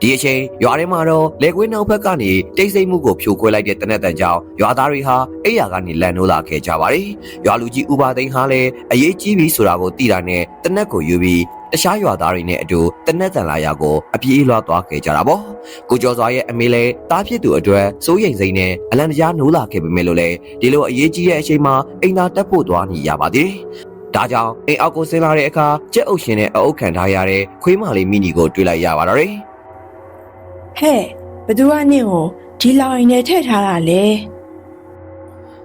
ဒီအချိန်ရွာထဲမှာတော့လေကွင်းနောက်ဘက်ကနေတိတ်ဆိတ်မှုကိုဖြိုခွဲလိုက်တဲ့တနက်တန်ကြောင့်ရွာသားတွေဟာအိယာကနေလန်နိုးလာခဲ့ကြပါတယ်။ရွာလူကြီးဥပါသိန်းဟာလည်းအရေးကြီးပြီဆိုတာကိုသိတာနဲ့တနက်ကိုယူပြီး တခြားရွာသားတွေနဲ့အတူတနက်တန်လာရာကိုအပြေးလွှားသွားခဲ့ကြတာပေါ့။ကိုကျော်စွာရဲ့အမေလည်းတားဖြစ်သူအတွက်စိုးရိမ်စိတ်နဲ့အလံတရားနိုးလာခဲ့ပေမဲ့လို့လည်းဒီလိုအရေးကြီးတဲ့အချိန်မှာအိမ်သာတက်ဖို့သွားနေရပါသေးတယ်။ဒါကြောင့်အိမ်အောက်ကိုဆင်းလာတဲ့အခါကြက်အုပ်ရှင်နဲ့အအုပ်ခံထားရတဲ့ခွေးမလေးမိနီကိုတွေ့လိုက်ရပါတော့တယ်။ဟဲ့ဘသူကနင့်ကိုဒီလောင်ရင်နဲ့ထည့်ထားတာလေ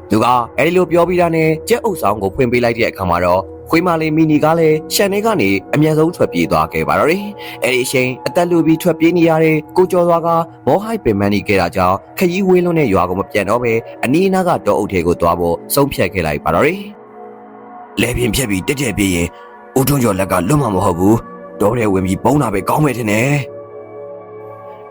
သူကအဲဒီလိုပြောပြီးတာနဲ့ကြက်အုပ်ဆောင်ကိုဖွင့်ပေးလိုက်တဲ့အခါမှာတော့ ခွေးမလေးမီနီကလည်းရှန်နေကနေအမျက်ဆုံးထွက်ပြေးသွားခဲ့ပါတော့တယ်။အဲဒီအချိန်အသက်လူပြီးထွက်ပြေးနေရတဲ့ကိုကျော်စွာကမောဟိုက်ပင်မန်နေခဲ့တာကြောင့်ခရီးဝေးလွန်းတဲ့ရွာကိုမပြန်တော့ပဲအနီးအနားကတော့အုပ်ထဲကိုသွားဖို့ဆုံးဖြတ်ခဲ့လိုက်ပါတော့တယ်။လဲပြင်းဖြက်ပြီးတက်တက်ပြေးရင်ဦးထွန်းကျော်လက်ကလွတ်မှာမဟုတ်ဘူး။တော့တဲ့ဝင်ပြီးပုံးတာပဲကောင်းမယ်ထင်တယ်။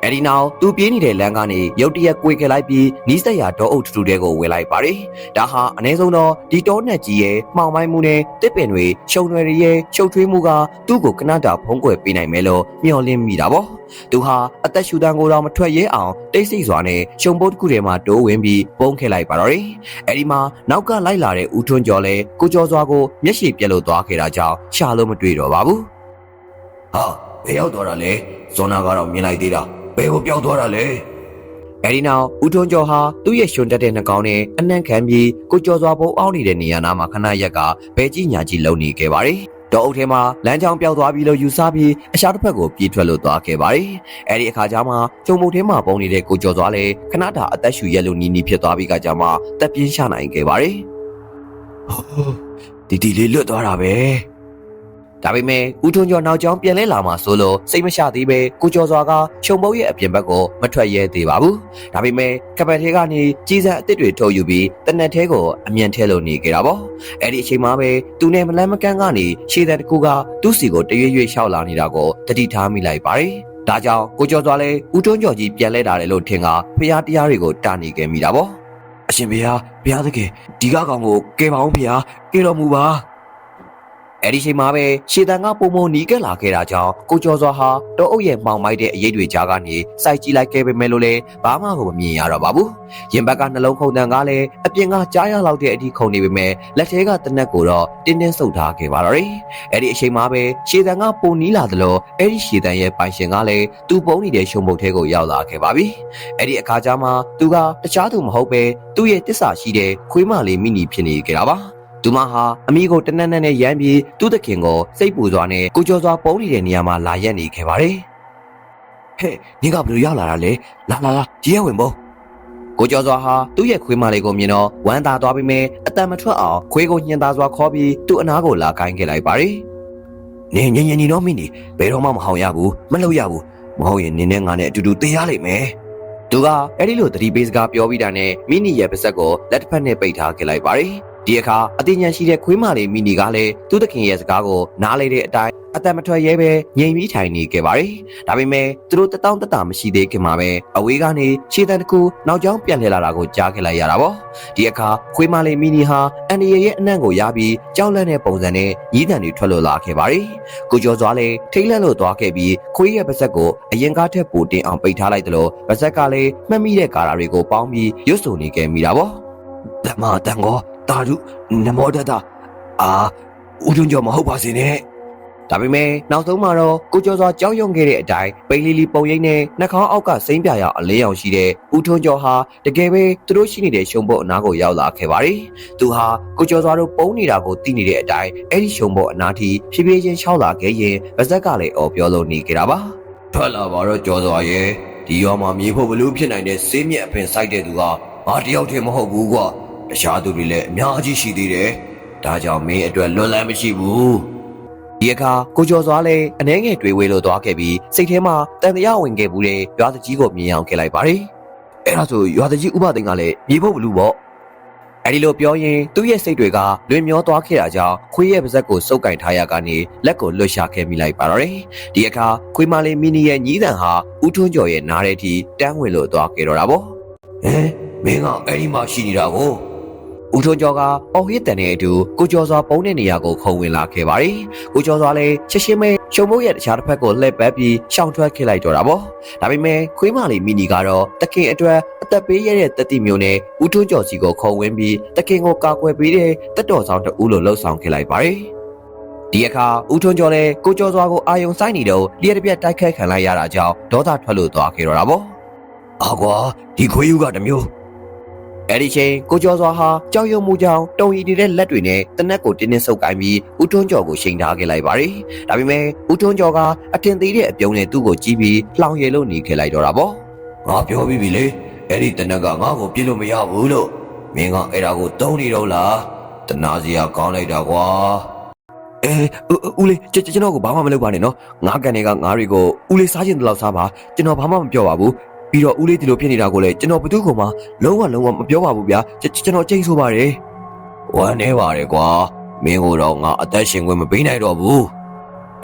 အဲဒီနောက်သူပြေးနေတဲ့လမ်းကနေရုတ်တရက်ကွေခဲ့လိုက်ပြီးနီးစက်ရတောအုပ်ထူထူတဲကိုဝင်လိုက်ပါတယ်။ဒါဟာအ ਨੇ ဆုံးတော့ဒီတောနက်ကြီးရဲ့မှောင်မိုင်းမှုနဲ့တစ်ပင်တွေရှုံတွေရဲ့ရှုပ်ထွေးမှုကသူ့ကိုကနတာဖုံးကွယ်ပေးနိုင်မယ်လို့မျှော်လင့်မိတာပေါ့။သူဟာအသက်ရှူတန်းကိုတော့မထွက်ရဲအောင်တိတ်ဆိတ်စွာနဲ့ရှုံပုတ်တစ်ခုထဲမှာတိုးဝင်ပြီးပုံခဲ့လိုက်ပါတော့တယ်။အဲဒီမှာနောက်ကလိုက်လာတဲ့ဦးထွန်းကျော်လည်းကိုကျော်စွာကိုမျက်ရှိပြက်လို့သွားခဲ့တာကြောင့်ရှာလို့မတွေ့တော့ပါဘူး။ဟာဘယ်ရောက်သွားတာလဲ။ဇွန်နာကတော့မြင်လိုက်သေးတာ။ ဘယ်ကိုပျောက်သွားတာလဲအဲဒီနောက်ဦးထွန်းကျော်ဟာသူ့ရဲ့ရှင်တက်တဲ့နှကောင်းနဲ့အနှံ့ခံပြီးကိုကျော်စွာပုံအောင်နေတဲ့နေရာနာမှာခဏရက်ကဘဲကြီးညာကြီးလုံနေခဲ့ပါတယ်ဒေါ်အုပ်ထဲမှာလမ်းကြောင်းပျောက်သွားပြီလို့ယူဆပြီးအရှာတစ်ဖက်ကိုပြေးထွက်လို့သွားခဲ့ပါတယ်။အဲဒီအခါကျမှကျုံမုတ်ထဲမှာပုံနေတဲ့ကိုကျော်စွာလည်းခဏတာအသက်ရှူရက်လို့နီးနီးဖြစ်သွားပြီးကကြမှာတက်ပြင်းရှာနိုင်ခဲ့ပါတယ်။ဟိုးဒီဒီလေးလွတ်သွားတာပဲ။ ဒါပေမဲ့ဦးထွန်းကျော်နောက်ကျောင်းပြန်လဲလာမှဆိုလို့စိတ်မရှသေးပဲကိုကျော်စွာကရှုံပုတ်ရဲ့အပြင်ဘက်ကိုမထွက်ရဲသေးပါဘူး။ဒါပေမဲ့ကပတ်ထဲကနေကြီးစံအစ်စ်တွေထုတ်ယူပြီးတနက်ထဲကိုအမြန်ထဲလို့နေကြတာပေါ့။အဲ့ဒီအချိန်မှာပဲသူနဲ့မလန်းမကန်းကနေရှေ့တဲ့တစ်ခုကသူ့စီကိုတရွေ့ရွေ့ရှောက်လာနေတာကိုတတိထားမိလိုက်ပါတယ်။ဒါကြောင့်ကိုကျော်စွာလည်းဦးထွန်းကျော်ကြီးပြန်လဲလာတယ်လို့ထင်ကဖျားတရားတွေကိုတာနေခဲ့မိတာပေါ့။အရှင်ဘုရားဘုရားသခင်ဒီကကောင်ကိုကယ်ပါအောင်ဘုရားကယ်တော်မူပါ။ အဲ့ဒီချိန်မှာပဲရှေတန်ကပုံမနီးကပ်လာခဲ့တာကြောင့်ကိုကျော်စွာဟာတောအုပ်ရဲ့မှောင်မိုက်တဲ့အရေးတွေကြားကနေစိုက်ကြည့်လိုက်ခဲ့ပေမဲ့လို့လည်းဘာမှကိုမမြင်ရတော့ပါဘူး။ရင်ဘက်ကနှလုံးခုန်တန်ကလည်းအပြင်ကကြားရလောက်တဲ့အထိခုန်နေပေမဲ့လက်ထဲကတနက်ကိုတော့တင်းတင်းဆုပ်ထားခဲ့ပါတော့တယ်။အဲ့ဒီအချိန်မှာပဲရှေတန်ကပုံနီးလာသလိုအဲ့ဒီရှေတန်ရဲ့ပိုင်ရှင်ကလည်းသူ့ပုံနေတဲ့ရှုံမုတ်ထဲကိုရောက်လာခဲ့ပါပြီ။အဲ့ဒီအခါကျမှသူကတခြားသူမဟုတ်ပဲသူ့ရဲ့တစ္ဆာရှိတဲ့ခွေးမလေးမိနီဖြစ်နေကြတာပါ။ သူမဟာအမိကိုတနက်နက်နဲ့ရမ်းပြီးသူ့သခင်ကိုစိတ်ပူစွာနဲ့ကိုကျော်စွာပုံနေတဲ့နေရာမှာလာရက်နေခဲ့ပါတယ်။ဟဲ့နင်ကဘယ်လိုရောက်လာတာလဲ။လာလာလာကြီးရဝင်ပေါ့။ကိုကျော်စွာဟာသူ့ရဲ့ခွေးမလေးကိုမြင်တော့ဝမ်းသာသွားပြီးမြဲအတန်မထွက်အောင်ခွေးကိုညှင်သာစွာခေါ်ပြီးသူ့အနားကိုလာကိုင်းခဲ့လိုက်ပါတယ်။နင်ညင်ညင်နေတော့မင်းနေဘယ်တော့မှမဟောင်ရဘူးမလုပ်ရဘူးမဟုတ်ရင်နင်နဲ့ငါနဲ့အတူတူတေးရလိမ့်မယ်။သူကအဲ့ဒီလိုတတိပေးစကားပြောပြီးတာနဲ့မိနီရဲ့ပါဇက်ကိုလက်တစ်ဖက်နဲ့ပိတ်ထားခဲ့လိုက်ပါတယ်။ ဒီအခါအသိဉာဏ်ရှိတဲ့ခွေးမလေးမိနီကလည်းသူ့သခင်ရဲ့စကားကိုနားလေတဲ့အတိုင်းအတန်မထွက်ရဲပဲငြိမ်ပြီးထိုင်နေခဲ့ပါတယ်။ဒါပေမဲ့သူတို့တတောင်းတတမရှိသေးခင်မှာပဲအဝေးကနေခြေတံတစ်ခုနောက်ကျောင်းပြန်လှည့်လာတာကိုကြားခဲ့လိုက်ရတာပေါ့။ဒီအခါခွေးမလေးမိနီဟာအန်ဒီရဲ့အနံ့ကိုရပြီးကြောက်လန့်တဲ့ပုံစံနဲ့ညီးတံတွေထွက်လို့လာခဲ့ပါတယ်။ကိုကျော်စွာလည်းထိတ်လန့်လို့သွားခဲ့ပြီးခွေးရဲ့ပါဇက်ကိုအရင်ကားထက်ပိုတင်အောင်ပိတ်ထားလိုက်တယ်လို့ပါဇက်ကလည်းမှတ်မိတဲ့ကာရာတွေကိုပေါင်းပြီးရွတ်ဆိုနေခဲ့မိတာပေါ့။ဓမ္မတန်ကို တာရုနမောတတအာဦးထွန်းကျော်မဟုတ်ပါစေနဲ့ဒါပေမဲ့နောက်ဆုံးမှာတော့ကိုကျော်စွာကြောက်ရွံ့ခဲ့တဲ့အတိုင်းပိန်လီလီပုံရိပ်နဲ့နှာခေါင်းအောက်ကစိမ့်ပြရအလေးရောင်ရှိတဲ့ဦးထွန်းကျော်ဟာတကယ်ပဲသူတို့ရှိနေတဲ့ရှုံဖို့အနားကိုရောက်လာခဲ့ပါတယ်။သူဟာကိုကျော်စွာတို့ပုံနေတာကိုသိနေတဲ့အတိုင်းအဲ့ဒီရှုံဖို့အနားထိဖြည်းဖြည်းချင်းရှောက်လာခဲ့ရင်ဗဇက်ကလည်းအော်ပြောလို့နေကြတာပါ။ထွက်လာပါတော့ကျော်စွာရဲ့ဒီရောမှာမြေဖို့ဘလို့ဖြစ်နိုင်တဲ့စေးမြက်အပင်စိုက်တဲ့သူကငါတယောက်တည်းမဟုတ်ဘူးကွာ။ တခြားသူတွေလည်းအများကြီးရှိသေးတယ်ဒါကြောင့်မင်းအတွက်လွန်လန်းမရှိဘူးဒီအခါကိုကျော်စွာလည်းအနှဲငယ်တွေးဝေးလို့သွားခဲ့ပြီးစိတ်ထဲမှာတန်တရားဝင်ခဲ့ဘူးတဲ့ရွာသူကြီးကိုမြင်အောင်ခဲ့လိုက်ပါတယ်အဲ့ဒါဆိုရွာသူကြီးဥပသိန်းကလည်းမြေဖို့ဘလူးပေါ့အဲ့ဒီလိုပြောရင်သူ့ရဲ့စိတ်တွေကလွင်မျောသွားခဲ့တာကြောင့်ခွေးရဲ့ပါဇက်ကိုစုပ်ကင်ထားရကနေလက်ကိုလွတ်ရှာခဲ့မိလိုက်ပါတော့တယ်ဒီအခါခွေးမလေးမီနီရဲ့ညီးတန်ဟာဦးထွန်းကျော်ရဲ့နားထဲထိတန်းဝင်လို့သွားခဲ့တော့တာပေါ့ဟမ်မင်းကအဲ့ဒီမှာရှိနေတာကို ဦးထွန်းကျော်ကအော်ဟစ်တန်တဲ့အတူကိုကျော်စွာပုံတဲ့နေရာကိုခုံဝင်လာခဲ့ပါတယ်ကိုကျော်စွာလည်းချက်ချင်းပဲရှုံမိုးရဲ့တခြားတစ်ဖက်ကိုလှည့်ပတ်ပြီးရှောင်ထွက်ခဲ့လိုက်တော့တာပေါ့ဒါပေမဲ့ခွေးမလေးမီနီကတော့တခင်အတွက်အသက်ပေးရတဲ့တတိမျိုးနဲ့ဦးထွန်းကျော်စီကိုခုံဝင်ပြီးတခင်ကိုကာကွယ်ပေးတဲ့တက်တော်ဆောင်တူလို့လှုပ်ဆောင်ခဲ့လိုက်ပါတယ်ဒီအခါဦးထွန်းကျော်လည်းကိုကျော်စွာကိုအာယုံဆိုင်နေတော့လျှက်တစ်ပြက်တိုက်ခိုက်ခံလိုက်ရတာကြောင့်ဒေါသထွက်လို့သွားခဲ့တော့တာပေါ့အာကွာဒီခွေးယူကတမျိုး အဲ့ဒီချိန်ကိုကျော်စွာဟာကြောက်ရွံ့မှုကြောင့်တုံရီနေတဲ့လက်တွေနဲ့တနက်ကိုတင်းတင်းဆုပ်ကိုင်းပြီးဦးထွန်းကျော်ကိုချိန်ထားခဲ့လိုက်ပါတယ်။ဒါပေမဲ့ဦးထွန်းကျော်ကအထင်သေးတဲ့အပြုံးနဲ့သူ့ကိုကြည့်ပြီးလှောင်ရည်လို့နေခဲ့လိုက်တော့တာပေါ့။ငါပြောပြီးပြီလေ။အဲ့ဒီတနက်ကငါ့ကိုပြစ်လို့မရဘူးလို့မင်းကအဲ့ဒါကိုတုံးနေတော့လား။တနာစရာကောင်းလိုက်တာကွာ။အဲဦးလေးကျွန်တော်ကိုဘာမှမလုပ်ပါနဲ့နော်။ငါကန်တွေကငါးတွေကိုဦးလေးစားခြင်းတလောက်စားပါ။ကျွန်တော်ဘာမှမပြောပါဘူး။ ပြီးတော့ဦးလေးဒီလိုဖြစ်နေတာကိုလည်းကျွန်တော်ဘယ်သူ့ကိုမှလုံးဝလုံးဝမပြောပါဘူးဗျာကျွန်တော်ကြိတ်ဆိုပါတယ်ဝမ်းနေပါတယ်ကွာမင်းကိုတော့ငါအသက်ရှင်ခွင့်မပေးနိုင်တော့ဘူး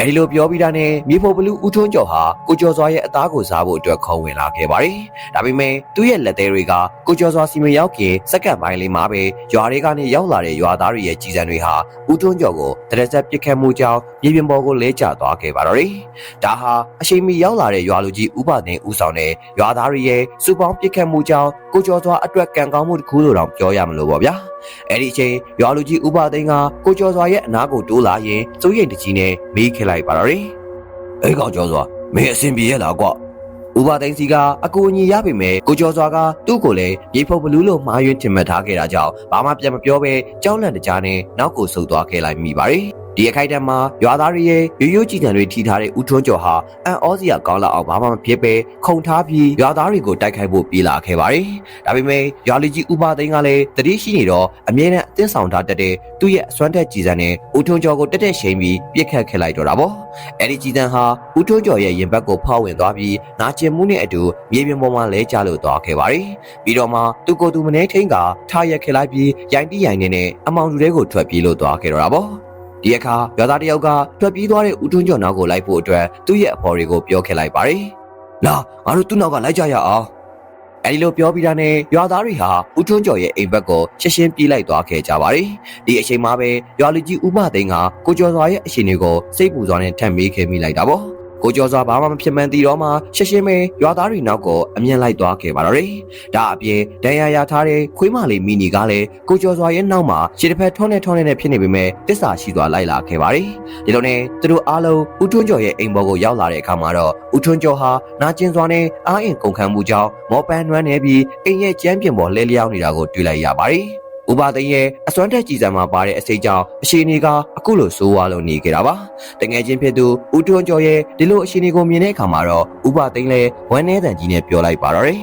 အဲဒီလိုပြောပြီးတာနဲ့မြေဖို့ဘလူးဦးထွန်းကျော်ဟာကိုကျော်စွာရဲ့အသားကိုစားဖို့အတွက်ခုံဝင်လာခဲ့ပါတယ်။ဒါပေမဲ့သူ့ရဲ့လက်သေးတွေကကိုကျော်စွာစီမံရောက်ခင်စက္ကန့်ပိုင်းလေးမှာပဲရွာတွေကနေရောက်လာတဲ့ရွာသားတွေရဲ့ကြီးစံတွေဟာဦးထွန်းကျော်ကိုတရက်ဆက်ပစ်ခတ်မှုကြောင့်မြေပြင်ပေါ်ကိုလဲကျသွားခဲ့ပါတော့တယ်။ဒါဟာအရှိန်မီရောက်လာတဲ့ရွာလူကြီးဥပဒေဦးဆောင်တဲ့ရွာသားတွေရဲ့စူပေါင်းပစ်ခတ်မှုကြောင့် ကိုကျော်စွာအတွက်ကံကောင်းမှုတစ်ခုလို့တော့ပြောရမလို့ပေါ့ဗျာ။အဲ့ဒီအချိန်ရွာလူကြီးဥပသိန်းကကိုကျော်စွာရဲ့အနားကိုတိုးလာရင်စိုးရိမ်တကြီးနဲ့မေးခဲ့လိုက်ပါတော့တယ်။အဲ့ကောင်ကျော်စွာမင်းအဆင်ပြေရဲ့လားကွ။ဥပသိန်းစီကအကူအညီရပေမဲ့ကိုကျော်စွာကသူ့ကိုလည်းရေဖုတ်ဘလူးလို့မှားယွင်းထင်မှတ်ထားခဲ့တာကြောင့်ဘာမှပြန်မပြောဘဲကြောက်လန့်တကြားနဲ့နောက်ကိုဆုတ်သွားခဲ့လိုက်မိပါတယ်။ ဒီအခိုက်အတန့်မှာရွာသားတွေရဲ့ရိုးရိုးကြည်တံတွေထိထားတဲ့ဦးထွန်းကျော်ဟာအန်ဩစီယာကောင်းလောက်အောင်ဘာမှမဖြစ်ပဲခုံထားပြီးရွာသားတွေကိုတိုက်ခိုက်ဖို့ပြေးလာခဲ့ပါတယ်။ဒါပေမဲ့ရွာလူကြီးဥပသိန်းကလည်းတတိရှိနေတော့အမြဲတမ်းအသင်းဆောင်ထားတတ်တဲ့သူ့ရဲ့အစွမ်းတက်ကြည်စံနဲ့ဦးထွန်းကျော်ကိုတက်တက်ရှိန်ပြီးပြစ်ခတ်ခဲ့လိုက်တော့တာပေါ့။အဲ့ဒီကြည်စံဟာဦးထွန်းကျော်ရဲ့ရင်ဘတ်ကိုဖောက်ဝင်သွားပြီးနာကျင်မှုနဲ့အတူမြေပြင်ပေါ်မှာလဲကျလို့သွားခဲ့ပါတယ်။ပြီးတော့မှသူ့ကိုယ်သူမနေထိန်ကထားရက်ခဲ့လိုက်ပြီးရိုင်တိရိုင်နေနဲ့အမောင်လူတွေကိုထွက်ပြေးလို့သွားခဲ့တော့တာပေါ့။ ဒီအခါရွာသားတယောက်ကထွက်ပြေးသွားတဲ့ဦးထွန်းကျော်နောက်ကိုလိုက်ဖို့အတွက်သူ့ရဲ့အဖော်တွေကိုပြောခဲ့လိုက်ပါတယ်။လာငါတို့သူ့နောက်ကလိုက်ကြရအောင်။အဲဒီလိုပြောပြီးတာနဲ့ရွာသားတွေဟာဦးထွန်းကျော်ရဲ့အိမ်ဘက်ကိုရှင်းရှင်းပြေးလိုက်သွားခဲ့ကြပါတယ်။ဒီအချိန်မှာပဲရွာလူကြီးဦးမသိန်းကကိုကျော်စွာရဲ့အရှင်တွေကိုစိတ်ပူစွာနဲ့ထပ်မေးခဲ့မိလိုက်တာပေါ့။ ကိုကျော်စွာဘာမှမဖြစ်မှန်းသိတော့မှရှင်းရှင်းပဲရွာသားတွေနောက်ကိုအမြင်လိုက်သွားခဲ့ပါတော့တယ်။ဒါအပြင်ဒဏ်ရာရထားတဲ့ခွေးမလေးမီနီကလည်းကိုကျော်စွာရဲ့နောက်မှာခြေတစ်ဖက်ထွန်းနေထွန်းနေနဲ့ဖြစ်နေပေမဲ့တစ္ဆာရှိသွားလိုက်လာခဲ့ပါတယ်။ဒီလိုနဲ့သူတို့အားလုံးဦးထွန်းကျော်ရဲ့အိမ်ဘော်ကိုရောက်လာတဲ့အခါမှာတော့ဦးထွန်းကျော်ဟာနာကျင်စွာနဲ့အားအင်ကုန်ခန်းမှုကြောင့်မောပန်းနွမ်းနေပြီးအိမ်ရဲ့ကျမ်းပြင်ပေါ်လဲလျောင်းနေတာကိုတွေ့လိုက်ရပါတယ်။ ဥပသိန်းရဲ့အစွမ်းတက်ကြည်စံမှာပါတဲ့အစိတ်ကြောင့်အရှင်တွေကအခုလိုဆိုးဝါးလို့နေကြတာပါတငယ်ချင်းဖြစ်သူဦးထွန်းကျော်ရဲ့ဒီလိုအရှင်တွေကိုမြင်တဲ့အခါမှာတော့ဥပသိန်းလည်းဝမ်းနည်းတန်ကြီးနဲ့ပြောလိုက်ပါတော့တယ်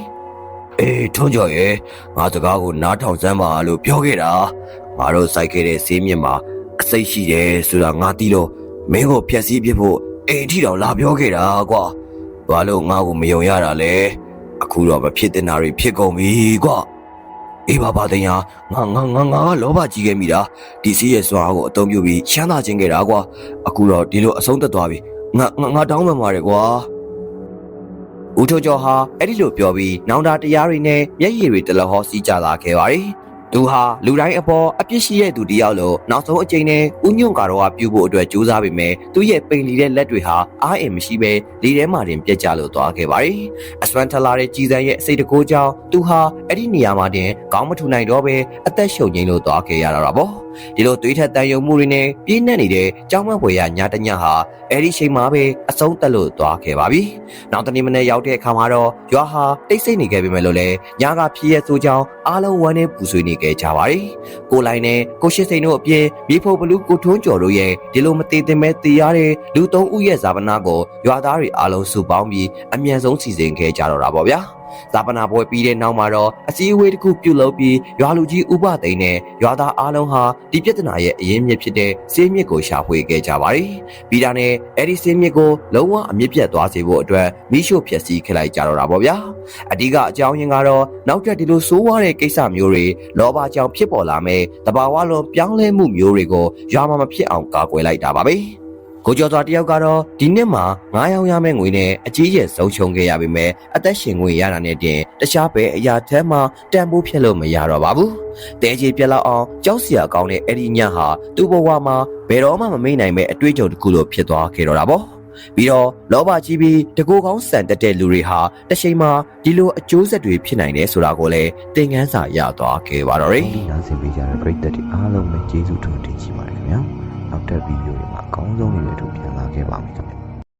အေးထွန်းကျော်ရဲ့ငါစကားကိုနားထောင်စမ်းပါလို့ပြောခဲ့တာငါတို့စိုက်ခဲ့တဲ့ဆေးမြင့်မှာအစိတ်ရှိတယ်ဆိုတာငါသိလို့မင်းကိုဖျက်ဆီးပြဖို့အိမ်ထီတော်လာပြောခဲ့တာကွာဘာလို့ငါ့ကိုမယုံရတာလဲအခုတော့မဖြစ်တင်တာတွေဖြစ်ကုန်ပြီကွာ အေးပါပါတင်ဟာငါငါငါငါကလောဘကြီးခဲ့မိတာဒီစီးရဲ့စွာကိုအသုံးပြုပြီးရှမ်းသာခြင်းခဲ့တာကွာအခုတော့ဒီလိုအဆုံးသက်သွားပြီငါငါငါတောင်းပန်ပါတယ်ကွာဦးထိုးကျော်ဟာအဲ့ဒီလိုပြောပြီးနောင်တာတရားတွေနဲ့မျက်ရည်တွေတလဟောစီးကြလာခဲ့ပါတယ် သူဟာလူတိုင်းအပေါ်အပြစ်ရှိတဲ့သူတယောက်လို့နောက်ဆုံးအချိန်နဲ့ဥညွန့်ကတော့ပြုဖို့အတွက်ကြိုးစားပေမဲ့သူ့ရဲ့ပိန်လီတဲ့လက်တွေဟာအားအင်မရှိဘဲလေထဲမှာတင်ပြက်ကျလို့သွားခဲ့ပါတယ်။အစပန်ထလာတဲ့ကြီးစံရဲ့အစိတ်တကိုးကြောင့်သူဟာအဲ့ဒီနေရာမှာတင်ကောင်းမထူနိုင်တော့ဘဲအသက်ရှုံငိမ့်လို့သွားခဲ့ရတာပေါ့။ ဒီလိုသွေးထက်တန်ယုံမှုတွေနဲ့ပြင်းနှက်နေတဲ့ကြောင်းမဖွယ်ရညတညဟာအဲ့ဒီချိန်မှာပဲအဆုံးသက်လို့သွားခဲ့ပါပြီ။နောက်တနေ့မနေ့ရောက်တဲ့အခါမှာတော့ရွာဟာတိတ်ဆိတ်နေခဲ့ပြီမဲ့လို့လေညကဖြစ်ရဆိုကြောင်းအားလုံးဝမ်းနဲ့ပူဆွေးနေခဲ့ကြပါတယ်။ကိုလိုင်းနဲ့ကိုရှိစိန်တို့အပြင်မြေဖို့ဘလူးကိုထွန်းကျော်တို့ရဲ့ဒီလိုမသေးသင့်ပဲတေးရတဲ့လူသုံးဦးရဲ့ဇာပနာကိုရွာသားတွေအားလုံးစုပေါင်းပြီးအမြန်ဆုံးစီစဉ်ခဲ့ကြတော့တာပေါ့ဗျာ။။ ဇာပနာပွဲပြီးတဲ့နောက်မှာတော့အစည်းအဝေးတစ်ခုပြုလုပ်ပြီးရွာလူကြီးဥပသိန်းနဲ့ရွာသားအားလုံးဟာဒီပြဿနာရဲ့အရင်းမြစ်ဖြစ်တဲ့ဆေးမြစ်ကိုရှာဖွေခဲ့ကြပါတယ်။ပြီးတာနဲ့အဲ့ဒီဆေးမြစ်ကိုလုံးဝအမြင့်ပြတ်သွားစေဖို့အတွက်မိရှို့ဖျက်ဆီးခဲ့လိုက်ကြတော့တာပေါ့ဗျာ။အဓိကအကြောင်းရင်းကတော့နောက်ထပ်ဒီလိုဆိုးဝါးတဲ့ကိစ္စမျိုးတွေလောဘကြောင့်ဖြစ်ပေါ်လာမဲ့တဘာဝလုံးပြောင်းလဲမှုမျိုးတွေကိုရွာမှာမဖြစ်အောင်ကာကွယ်လိုက်တာပါပဲ။ ကိုကျော်စွာတယောက်ကတော့ဒီနှစ်မှာ9ရောင်ရမယ့်ငွေနဲ့အကြီးကျယ်ဆုံးရှုံးခဲ့ရပေမဲ့အသက်ရှင်ငွေရတာနဲ့တင်တခြားပဲအရာထဲမှာတန်ဖိုးဖြစ်လို့မရတော့ပါဘူး။တဲကြီးပြက်လောက်အောင်ကြောက်စရာကောင်းတဲ့အဲ့ဒီညဟာသူ့ဘဝမှာဘယ်တော့မှမမေ့နိုင်မဲ့အတွေ့အကြုံတစ်ခုလိုဖြစ်သွားခဲ့တော့တာပေါ့။ပြီးတော့လောဘကြီးပြီးတကူကောင်းဆန်တက်တဲ့လူတွေဟာတစ်ချိန်မှာဒီလိုအကျိုးဆက်တွေဖြစ်နိုင်တယ်ဆိုတာကိုလည်းသင်ခန်းစာရသွားခဲ့ပါတော့တယ်ဒီနားဆင်ပေးကြတဲ့ပရိသတ်တွေအားလုံးပဲကျေးဇူးတင်တင်ရှိပါတယ်ခင်ဗျာနောက်ထပ်ဗီဒီယို တွေမှာအကောင်းဆုံးတွေနဲ့အတူ